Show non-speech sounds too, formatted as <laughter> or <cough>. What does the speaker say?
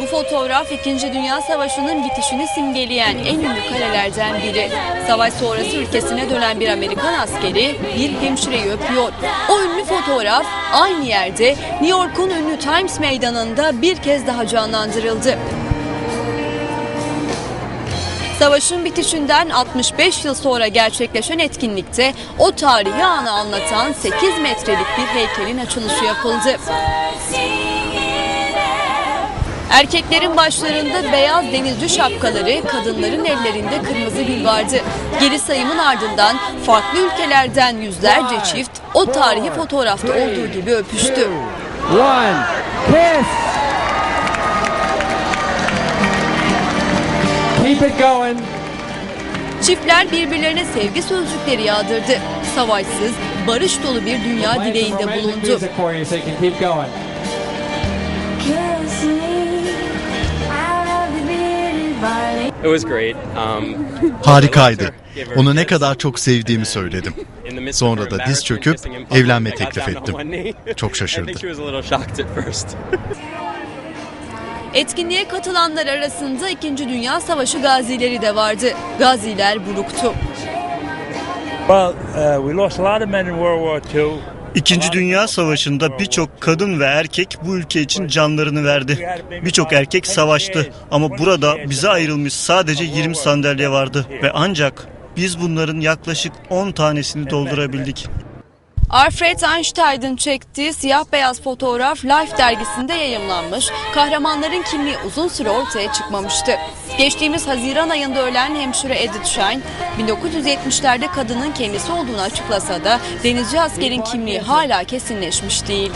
Bu fotoğraf 2. Dünya Savaşı'nın bitişini simgeleyen en ünlü karelerden biri. Savaş sonrası ülkesine dönen bir Amerikan askeri bir hemşireyi öpüyor. O ünlü fotoğraf aynı yerde New York'un ünlü Times Meydanı'nda bir kez daha canlandırıldı. Savaşın bitişinden 65 yıl sonra gerçekleşen etkinlikte o tarihi anı anlatan 8 metrelik bir heykelin açılışı yapıldı. Erkeklerin başlarında beyaz denizci şapkaları, kadınların ellerinde kırmızı gül vardı. Geri sayımın ardından farklı ülkelerden yüzlerce çift o tarihi fotoğrafta olduğu gibi öpüştü. One, kiss. Keep it going. Çiftler birbirlerine sevgi sözcükleri yağdırdı. Savaşsız, barış dolu bir dünya dileğinde bulundu. Harikaydı. Onu ne kadar çok sevdiğimi söyledim. Sonra da diz çöküp evlenme teklif ettim. <laughs> Çok şaşırdı. <laughs> Etkinliğe katılanlar arasında 2. Dünya Savaşı gazileri de vardı. Gaziler buruktu. Well, uh, we lost a lot of men in World War II. İkinci Dünya Savaşı'nda birçok kadın ve erkek bu ülke için canlarını verdi. Birçok erkek savaştı ama burada bize ayrılmış sadece 20 sandalye vardı ve ancak biz bunların yaklaşık 10 tanesini doldurabildik. Alfred Einstein'ın çektiği siyah beyaz fotoğraf Life dergisinde yayımlanmış, kahramanların kimliği uzun süre ortaya çıkmamıştı. Geçtiğimiz Haziran ayında ölen hemşire Edith Shine, 1970'lerde kadının kendisi olduğunu açıklasa da denizci askerin kimliği hala kesinleşmiş değil.